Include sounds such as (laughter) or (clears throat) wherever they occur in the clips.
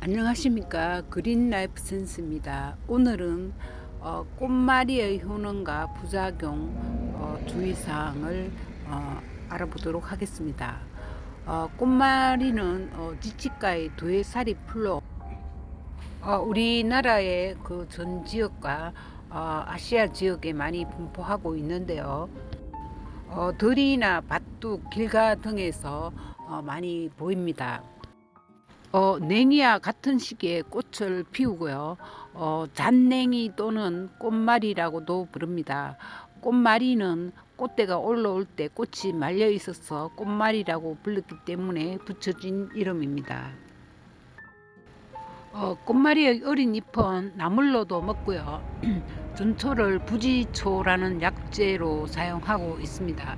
안녕하십니까. 그린 라이프 센스입니다. 오늘은 어, 꽃마리의 효능과 부작용 어, 주의사항을 어, 알아보도록 하겠습니다. 어, 지치가의 두해살이 풀로 어, 우리나라의 그 전 지역과 어, 아시아 지역에 많이 분포하고 있는데요 어, 들이나 밭둑 길가 등에서 어, 많이 보입니다 어, 냉이와 같은 시기에 꽃을 피우고요. 어, 잔냉이 또는 꽃말이라고도 부릅니다. 꽃말이는 꽃대가 올라올 때 꽃이 말려 있어서 꽃말이라고 불렀기 때문에 붙여진 이름입니다. 어, 꽃말이의 어린 잎은 나물로도 먹고요. (clears throat) 전초를 부지초라는 약재로 사용하고 있습니다.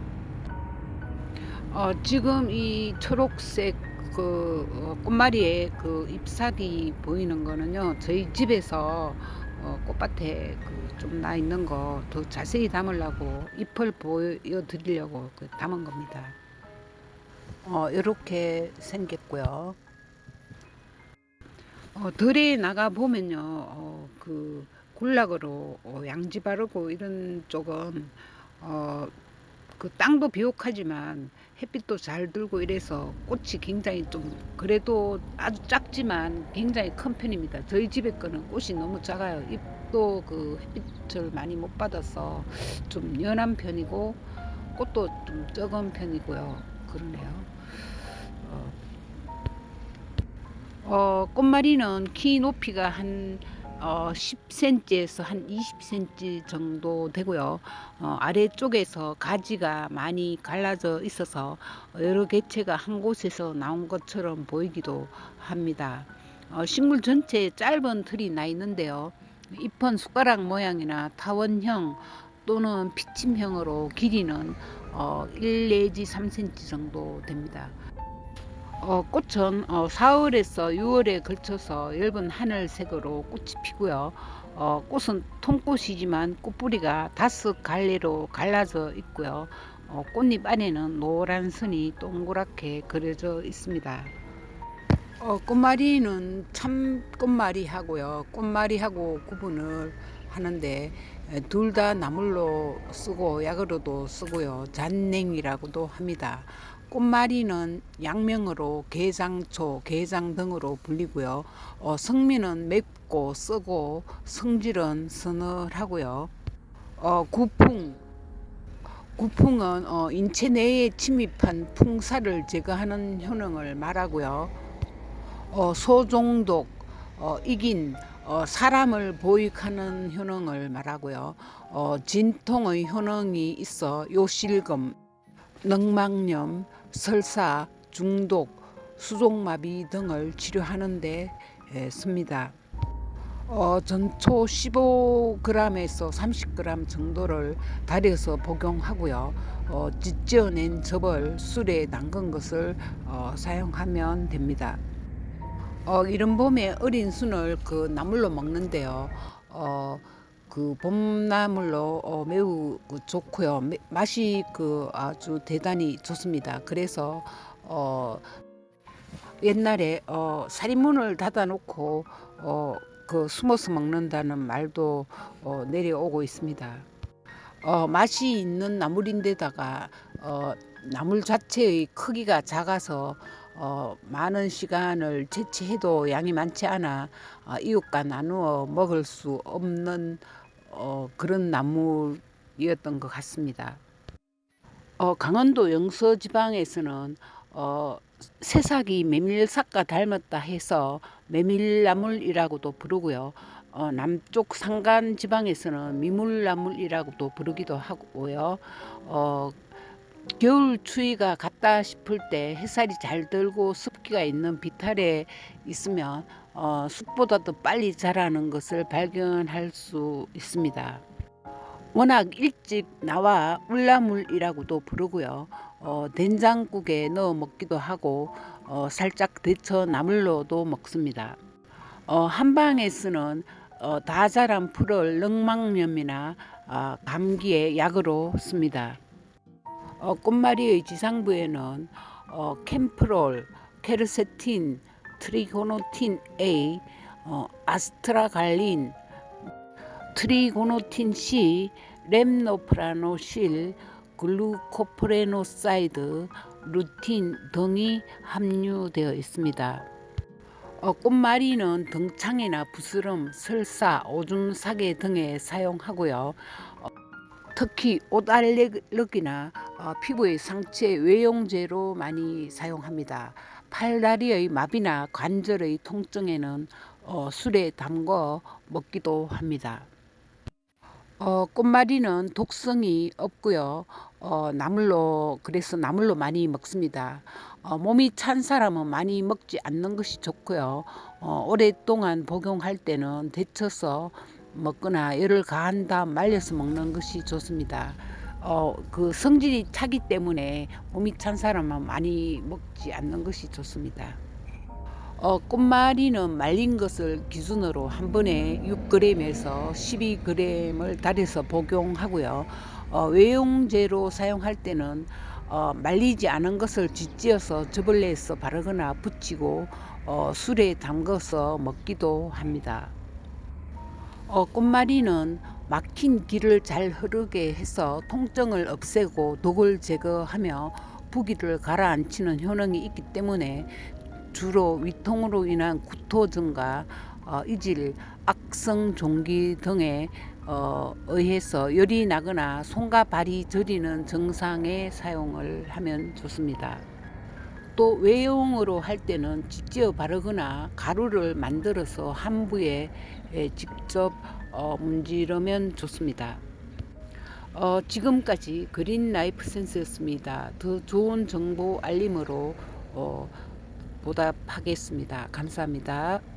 어, 지금 이 초록색 그 어, 꽃마리의 그 잎사귀 보이는 거는요 저희 집에서 어, 꽃밭에 그 좀 나 있는 거 더 자세히 담으려고 잎을 보여 드리려고 그 담은 겁니다. 어, 이렇게 생겼고요. 어, 들에 나가 보면요, 어, 그 군락으로 어, 양지 바르고 이런 쪽은 어, 그 땅도 비옥하지만 햇빛도 잘 들고 이래서 꽃이 굉장히 좀 그래도 아주 작지만 굉장히 큰 편입니다. 저희 집에 거는 꽃이 너무 작아요. 잎도 그 햇빛을 많이 못 받아서 좀 연한 편이고 꽃도 좀 적은 편이고요. 그러네요. 어, 어, 꽃마리는 키 높이가 한 어, 10cm에서 한 20cm 정도 되고요. 어, 아래쪽에서 가지가 많이 갈라져 있어서 여러 개체가 한 곳에서 나온 것처럼 보이기도 합니다. 어, 식물 전체에 짧은 틀이 나 있는데요. 잎은 숟가락 모양이나 타원형 또는 피침형으로 길이는 어, 1 내지 3cm 정도 됩니다. 어, 꽃은 어, 4월에서 6월에 걸쳐서 엷은 하늘색으로 꽃이 피고요. 어, 꽃은 통꽃이지만 꽃뿌리가 다섯 갈래로 갈라져 있고요. 어, 꽃잎 안에는 노란 선이 동그랗게 그려져 있습니다. 어, 꽃말이는 참 꽃말이 하고요. 꽃말이 하고 구분을 하는데 둘 다 나물로 쓰고 약으로도 쓰고요. 잔냉이라고도 합니다. 꽃마리는 양명으로 게장초, 게장 등으로 불리고요. 어, 성미는 맵고 쓰고 성질은 서늘하고요. 어, 구풍 구풍은 어, 인체 내에 침입한 풍사를 제거하는 효능을 말하고요. 어, 소종독, 어, 이긴, 어, 사람을 보익하는 효능을 말하고요. 어, 진통의 효능이 있어 요실금, 늑막염, 설사, 중독, 수족마비 등을 치료하는 데 씁니다. 어, 전초 15g에서 30g 정도를 달여서 복용하고요. 어, 찢어낸 접을 술에 담근 것을 어, 사용하면 됩니다. 어, 이런 봄에 어린 순을 그 나물로 먹는데요. 어, 그 봄나물로 어, 매우 그 좋고요. 매, 맛이 그 아주 대단히 좋습니다. 그래서 어, 옛날에 어, 살인문을 닫아놓고 어, 그 숨어서 먹는다는 말도 어, 내려오고 있습니다. 어, 맛이 있는 나물인데다가 어, 나물 자체의 크기가 작아서 어, 많은 시간을 채취해도 양이 많지 않아 어, 이웃과 나누어 먹을 수 없는 어, 그런 나물이었던 것 같습니다. 어, 강원도 영서 지방에서는 어, 새싹이 메밀삭과 닮았다 해서 메밀나물이라고도 부르고요. 어, 남쪽 산간 지방에서는 미물나물이라고도 부르기도 하고요. 어, 겨울 추위가 갔다 싶을 때 햇살이 잘 들고 습기가 있는 비탈에 있으면 어, 쑥보다도 빨리 자라는 것을 발견할 수 있습니다. 워낙 일찍 나와 울나물이라고도 부르고요. 어, 된장국에 넣어 먹기도 하고 어, 살짝 데쳐 나물로도 먹습니다. 어, 한방에 쓰는 어, 다 자란 풀을 늑막염이나 아, 감기에 약으로 씁니다. 어, 꽃마리의 지상부에는 어, 캠프롤, 케르세틴, 트리고노틴 A, 어, 아스트라갈린, 트리고노틴 C, 렘노프라노실, 글루코프레노사이드, 루틴 등이 함유되어 있습니다. 어, 꽃마리는 등창이나 부스럼, 설사, 오줌 사계 등에 사용하고요. 어, 특히 옷 알레르기나 어, 피부의 상처 외용제로 많이 사용합니다. 팔다리의 마비나 관절의 통증에는 어, 술에 담궈 먹기도 합니다. 어, 꽃마리는 독성이 없고요. 어, 나물로 그래서 나물로 많이 먹습니다. 어, 몸이 찬 사람은 많이 먹지 않는 것이 좋고요. 어, 오랫동안 복용할 때는 데쳐서 먹거나 열을 가한 다음 말려서 먹는 것이 좋습니다. 어, 그 성질이 차기 때문에 몸이 찬 사람은 많이 먹지 않는 것이 좋습니다. 어, 꽃말이는 말린 것을 기준으로 한 번에 6g에서 12g을 달여서 복용하고요. 어, 외용제로 사용할 때는 어, 말리지 않은 것을 쥐찌어서 저벌레에서 바르거나 붙이고 어, 술에 담궈서 먹기도 합니다. 어, 꽃말이는 막힌 길을 잘 흐르게 해서 통증을 없애고 독을 제거하며 부기를 가라앉히는 효능이 있기 때문에 주로 위통으로 인한 구토 증가, 어, 이질, 악성 종기 등에 어, 의해서 열이 나거나 손과 발이 저리는 증상에 사용을 하면 좋습니다. 또 외용으로 할 때는 직접 바르거나 가루를 만들어서 한부에 에, 직접 어, 문지르면 좋습니다. 어, 지금까지 그린 라이프 센스였습니다. 더 좋은 정보 알림으로 어, 보답하겠습니다. 감사합니다.